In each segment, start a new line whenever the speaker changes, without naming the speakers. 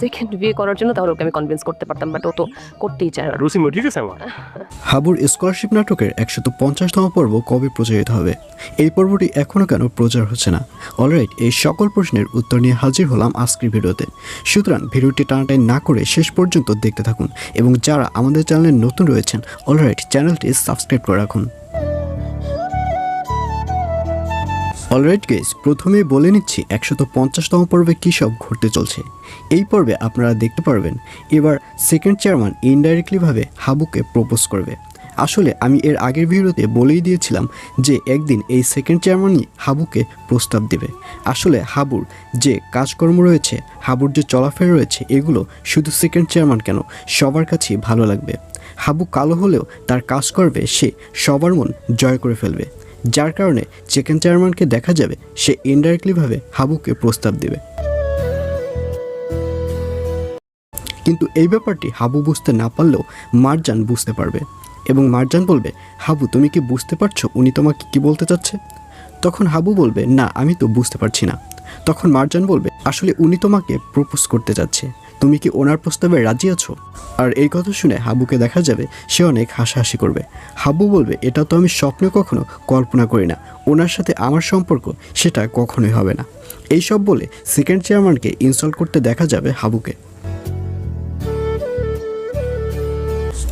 Second বিয়ে করার জন্য তাহলে ওকে আমি কনভিন্স করতে পারতাম বাট ও তো করতেই চায় না।
রুসি ঠিক আছে আমার
হাবুর স্কলারশিপ নাটকের একশত পঞ্চাশতম পর্ব কবে প্রচারিত হবে? এই পর্বটি এখনও কেন প্রচার হচ্ছে না? অলরাইট এই সকল প্রশ্নের উত্তর নিয়ে হাজির হলাম আজকের ভিডিওতে। সুতরাং ভিডিওটি টানাটাই না করে শেষ পর্যন্ত দেখতে থাকুন এবং যারা আমাদের চ্যানেলে নতুন রয়েছেন অলরাইট চ্যানেলটি সাবস্ক্রাইব করে রাখুন। অলরাইট গেস প্রথমে বলে নিচ্ছি একশত পঞ্চাশতম পর্বে কী সব ঘটতে চলছে। এই পর্বে আপনারা দেখতে পারবেন, এবার সেকেন্ড চেয়ারম্যান ইনডাইরেক্টলিভাবে হাবুকে প্রপোজ করবে। আসলে আমি এর আগের ভিডিওতে বলেই দিয়েছিলাম যে একদিন এই সেকেন্ড চেয়ারম্যানই হাবুকে প্রস্তাব দেবে। আসলে হাবুর যে কাজকর্ম রয়েছে, হাবুর যে চলাফেরা রয়েছে, এগুলো শুধু সেকেন্ড চেয়ারম্যান কেন, সবার কাছেই ভালো লাগবে। হাবু কালো হলেও তার কাজ করবে সে সবার মন জয় করে ফেলবে। যার কারণে সেকেন্ড চেয়ারম্যানকে দেখা যাবে, সে ইনডাইরেক্টলিভাবে হাবুকে প্রস্তাব দেবে। কিন্তু এই ব্যাপারটি হাবু বুঝতে না পারলেও মারজান বুঝতে পারবে এবং মারজান বলবে, হাবু, তুমি কি বুঝতে পারছ উনি তোমাকে কি বলতে চাচ্ছে? তখন হাবু বলবে, না, আমি তো বুঝতে পারছি না। তখন মারজান বলবে, আসলে উনি তোমাকে প্রপোজ করতে চাচ্ছে। তুমি কি ওনার প্রস্তাবে রাজি আছো? আর এই কথা শুনে হাবুকে দেখা যাবে, সে অনেক হাসাহাসি করবে। হাবু বলবে, এটা তো আমি স্বপ্নে কখনো কল্পনা করি না। ওনার সাথে আমার সম্পর্ক, সেটা কখনোই হবে না। এইসব বলে সেকেন্ড চেয়ারম্যানকে ইনস্টল করতে দেখা যাবে হাবুকে।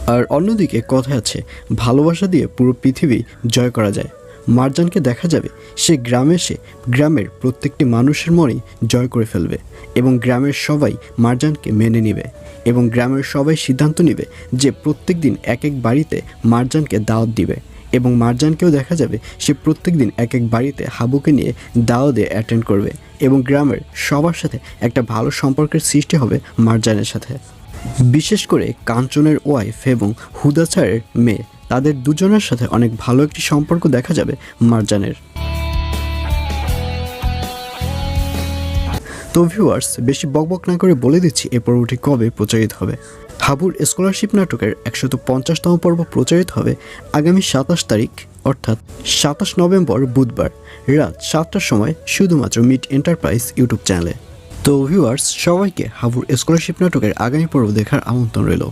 আর অন্যদিকে কথা আছে, ভালোবাসা দিয়ে পুরো পৃথিবী জয় করা যায়। মারজানকে দেখা যাবে, সে গ্রামে এসে গ্রামের প্রত্যেকটি মানুষের মনেই জয় করে ফেলবে এবং গ্রামের সবাই মারজানকে মেনে নেবে এবং গ্রামের সবাই সিদ্ধান্ত নেবে যে প্রত্যেক দিন এক এক বাড়িতে মারজানকে দাওয়াত দিবে এবং মারজানকেও দেখা যাবে সে প্রত্যেক দিন এক এক বাড়িতে হাবুকে নিয়ে দাওয়াতে অ্যাটেন্ড করবে এবং গ্রামের সবার সাথে একটা ভালো সম্পর্কের সৃষ্টি হবে মারজানের সাথে। বিশেষ করে কাঞ্চনের ওয়াইফ এবং হুদাচারের মেয়ে। তাদের দুজনের সাথে অনেক ভালো একটি সম্পর্ক দেখা যাবে মারজানের। তো ভিউয়ার্স বেশি বকবক না করে বলে দিচ্ছি এ পর্বটি কবে প্রচারিত হবে। হাবুর স্কলারশিপ নাটকের একশত পঞ্চাশতম পর্ব প্রচারিত হবে আগামী সাতাশ তারিখ, অর্থাৎ সাতাশ নভেম্বর বুধবার, রাত সাতটার সময় শুধুমাত্র মিট এন্টারপ্রাইজ ইউটিউব চ্যানেলে। তো ভিউয়ার্স সবাইকে হাবুর স্কলারশিপ নাটকের আগামী পর্ব দেখার আমন্ত্রণ রইল।